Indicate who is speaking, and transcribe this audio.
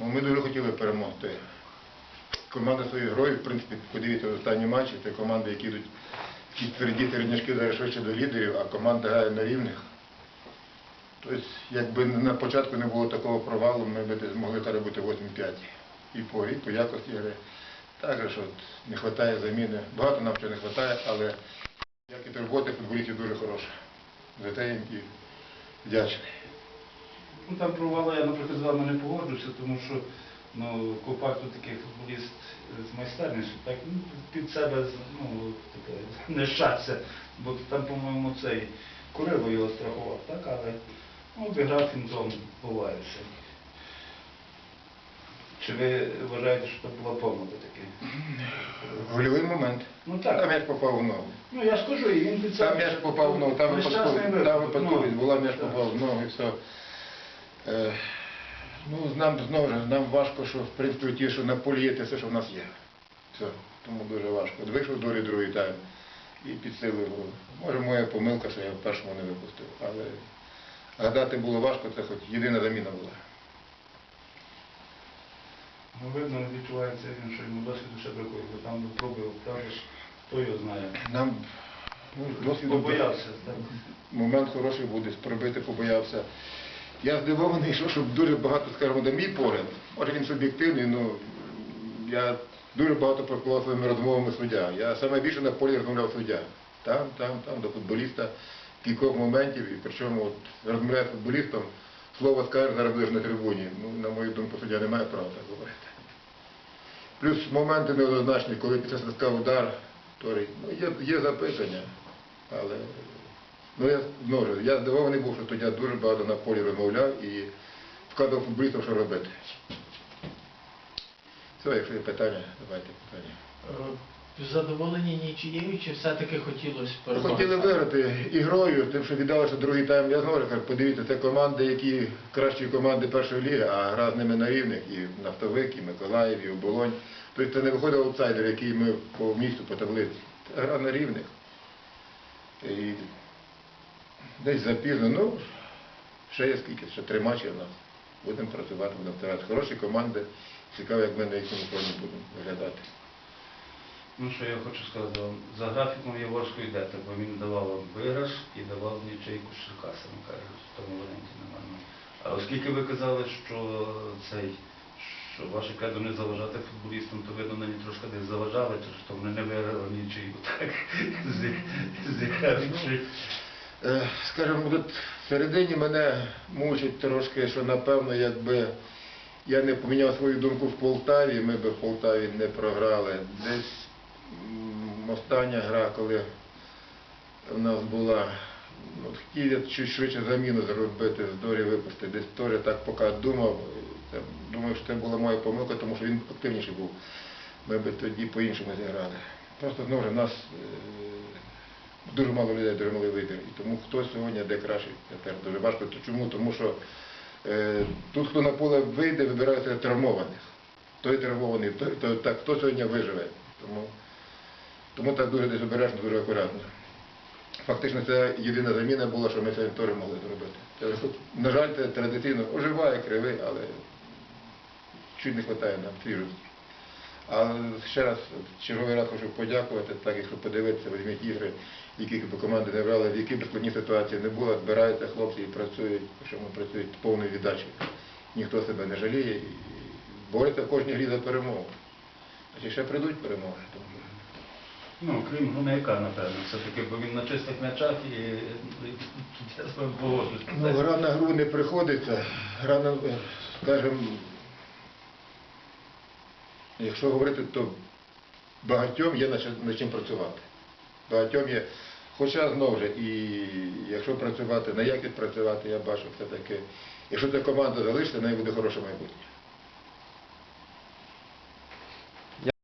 Speaker 1: Ну, ми дуже хотіли перемогти. Команда своєю грою, в принципі, подивіться останні матчі, це команди, які йдуть ті тверді середняшки зараз швидше до лідерів, а команда грає на рівних. Тобто, якби на початку не було такого провалу, ми б змогли зараз бути 8-5. І по, і по якості гри. Також от, не вистачає заміни. Багато нам чого не вистачає, але якість роботи футболістів дуже хороша. За те їм і вдячний.
Speaker 2: Ну там провали я, наприклад, з вами не погоджуся, тому що ну, Копак тут такий футболіст з майстерністю, так ну, під себе ну, таке, не щастя, бо там, по-моєму, цей Курило його страхував, так, але ну, обіграв фінзон, буває все. Чи ви вважаєте, що це була помилка таки?
Speaker 1: Гольовий момент.
Speaker 2: Ну
Speaker 1: Там
Speaker 2: так.
Speaker 1: м'яч попав в ногу.
Speaker 2: Ну я ж кажу, і він під себе.
Speaker 1: Там м'яч попав в ногу, там
Speaker 2: Нещасний
Speaker 1: випадковість, там
Speaker 2: випадок,
Speaker 1: випадковість
Speaker 2: ну,
Speaker 1: була, м'яч
Speaker 2: так.
Speaker 1: попав в ногу і все. Е, ну, нам знову ж, нам важко, що в принципі ті, що на полі є, те все, що в нас є. Все, тому дуже важко. От вийшов до другий тайм і підсилив його. Може моя помилка, що я в першому не випустив, але гадати було важко, це хоч єдина заміна була.
Speaker 2: Ну, видно, відчувається він, що йому досвіду ще бракує, бо там пробив, правда ж, хто його знає.
Speaker 1: Нам ну, досвіду
Speaker 2: Побоявся, так.
Speaker 1: момент хороший буде, пробити побоявся. Я здивований, що, що дуже багато, скажімо, на мій погляд, може він суб'єктивний, ну я дуже багато прокладав своїми розмовами суддя. Я саме більше на полі розмовляв суддя. Там, там, там, до футболіста кількох моментів, і причому от, розмовляє з футболістом, слово скаже, зараз будеш на трибуні. Ну, на мою думку, суддя не має права так говорити. Плюс моменти неоднозначні, коли після свистка удар, Торій, ну, є, є запитання, але ну, я, знову ж, я здивований був, що тоді я дуже багато на полі розмовляв і вказував футболістам, що робити. Все, якщо є питання, давайте питання.
Speaker 3: Е, Задоволені нічією, чи все-таки хотілося
Speaker 1: Ми
Speaker 3: перемоги?
Speaker 1: хотіли виграти ігрою, тим, що віддалося другий тайм. Я знову кажу, подивіться, це команди, які кращі команди першої ліги, а гра з ними на рівних, і Нафтовик, і Миколаїв, і Оболонь. Тобто це не виходить аутсайдер, який ми по місту, по таблиці. Гра на рівних. І десь запізно, ну, ще є скільки, ще три матчі в нас. Будемо працювати, будемо старатися. Хороші команди. Цікаво, як ми на їхньому формі будемо виглядати.
Speaker 2: Ну що я хочу сказати вам, за графіком Яворського йдете, бо він давав вам виграш і давав нічийку з Черкасами, кажуть, в тому варіанті нормально. А оскільки ви казали, що цей, що ваше кредо не заважати футболістам, то видно, мені трошки десь заважали, через що вони не виграли нічию, так, зі- зігравши.
Speaker 1: Е, Скажімо, тут всередині мене мучить трошки, що напевно, якби я не поміняв свою думку в Полтаві, ми б в Полтаві не програли. Десь остання гра, коли в нас була, ну, хотів я чуть швидше заміну зробити, з Дорі випустити. Десь теж так поки думав, думаю, що це була моя помилка, тому що він активніший був. Ми б тоді по-іншому зіграли. Просто знову ж нас е, дуже мало людей, дуже малий вибір. І тому хто сьогодні де кращий, це теж дуже важко. Чому? Тому що е, тут, хто на поле вийде, вибирається травмованих. Той травмований, той, той, так, хто сьогодні виживе. Тому, тому так дуже десь обережно, дуже акуратно. Фактично це єдина заміна була, що ми сьогодні теж могли зробити. На жаль, це традиційно оживає кривий, але чуть не вистачає нам свіжості. А ще раз, черговий раз хочу подякувати, так якщо подивитися, візьміть ігри, які б команди не брали, в які б складні ситуації не було, збираються хлопці і працюють, що ми працюють повною віддачею. Ніхто себе не жаліє і бореться в кожній грі за перемогу. Значить, ще прийдуть перемоги.
Speaker 2: Ну, крім Гунайка, напевно, все-таки, бо він на чистих м'ячах і я з вами погоджуюсь.
Speaker 1: Ну, гра на гру не приходиться. Гра на, е, скажімо, якщо говорити, то багатьом є над чим- працювати. Багатьом є. Хоча знову ж, і якщо працювати, на якість працювати, я бачу все-таки, якщо ця команда залишиться, в неї буде хороше майбутнє.